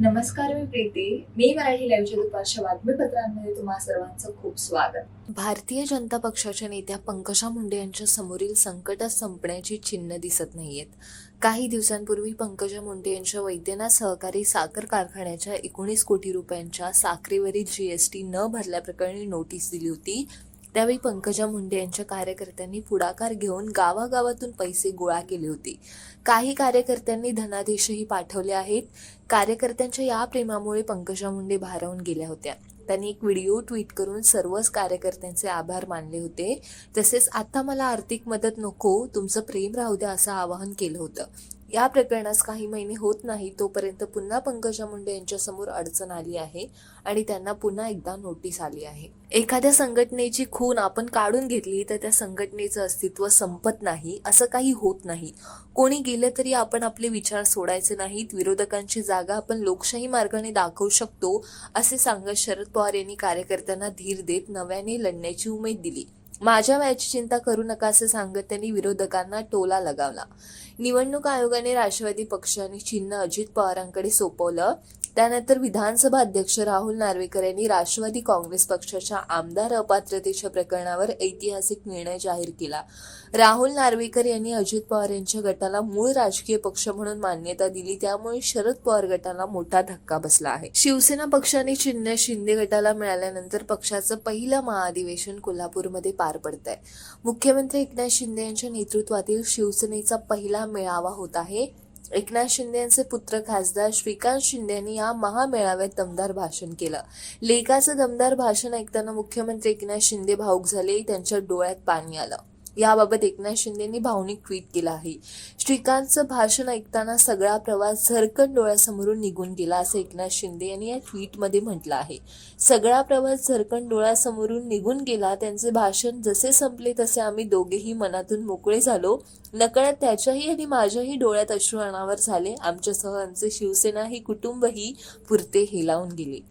नमस्कार मी प्रीती. मी मराठी लाईव्हच्या दुपारच्या बातमीपत्रांमध्ये तुम्हा सर्वांचं खूप स्वागत. भारतीय जनता पक्षाच्या नेत्या पंकजा मुंडे यांच्या समोरील संकट संपण्याची चिन्ह दिसत नाहीयेत. काही दिवसांपूर्वी पंकजा मुंडे यांच्या वैद्यनाथ सहकारी साखर कारखान्याच्या एकोणीस कोटी रुपयांच्या साखरेवरील जीएसटी न भरल्याप्रकरणी नोटीस दिली होती. त्यावेळी पंकजा मुंडे यांच्या कार्यकर्त्यांनी पुढाकार घेऊन गावागावातून पैसे गोळा केले होते. काही कार्यकर्त्यांनी धनादेशही पाठवले आहेत. कार्यकर्त्यांच्या या प्रेमामुळे पंकजा मुंडे भारावून गेल्या होत्या. त्यांनी एक व्हिडिओ ट्विट करून सर्वच कार्यकर्त्यांचे आभार मानले होते. तसेच आता मला आर्थिक मदत नको तुमचं प्रेम राहू द्या असं आवाहन केलं होतं. या प्रकरणास काही महिने होत नाही तोपर्यंत पुन्हा पंकजा मुंडे यांच्यासमोर अडचण आली आहे आणि त्यांना पुन्हा एकदा नोटीस आली आहे. एखाद्या संघटनेची खून आपण काढून घेतली तर त्या संघटनेचं अस्तित्व संपत नाही असं काही होत नाही. कोणी गेलं तरी आपण आपले विचार सोडायचे नाहीत विरोधकांची जागा आपण लोकशाही मार्गाने दाखवू शकतो असे सांगत शरद पवार यांनी कार्यकर्त्यांना धीर देत नव्याने लढण्याची उमेद दिली. माझ्या वयाची चिंता करू नका असं सांगत त्यांनी विरोधकांना टोला लगावला. निवडणूक आयोगाने राष्ट्रवादी पक्षाने चिन्ह अजित पवारांकडे सोपवलं. त्यानंतर विधानसभा अध्यक्ष राहुल नार्वेकर यांनी राष्ट्रवादी काँग्रेस पक्षाच्या आमदार अपात्रतेच्या प्रकरणावर ऐतिहासिक निर्णय जाहीर केला. राहुल नार्वेकर यांनी अजित पवार यांच्या गटाला मूळ राजकीय पक्ष म्हणून मान्यता दिली त्यामुळे शरद पवार गटाला मोठा धक्का बसला आहे. शिवसेना पक्षाने चिन्ह शिंदे गटाला मिळाल्यानंतर पक्षाचं पहिलं महाधिवेशन कोल्हापूरमध्ये पार पडत आहे मुख्यमंत्री एकनाथ शिंदे यांच्या नेतृत्वातील शिवसेनेचा पहिला मेळावा होत आहे. एकनाथ शिंदे यांचे पुत्र खासदार श्रीकांत शिंदे यांनी या महामेळाव्यात दमदार भाषण केलं. लेखाचं दमदार भाषण ऐकताना मुख्यमंत्री एकनाथ शिंदे भाऊक झाले त्यांच्या डोळ्यात पाणी आलं. याबाबत एकनाथ शिंदेंनी भावनिक ट्विट केलं आहे. श्रीकांतचं भाषण ऐकताना सगळा प्रवास झरकन डोळ्यासमोरून निघून गेला असं एकनाथ शिंदे यांनी या ट्विटमध्ये म्हटलं आहे. सगळा प्रवास झरकन डोळ्यासमोरून निघून गेला त्यांचे भाषण जसे संपले तसे आम्ही दोघेही मनातून मोकळे झालो. नकळत त्याच्याही आणि माझ्याही डोळ्यात अश्रू अनावर झाले. आमच्यासह आमचे शिवसेना ही कुटुंबही पुरते हेलावून गेले.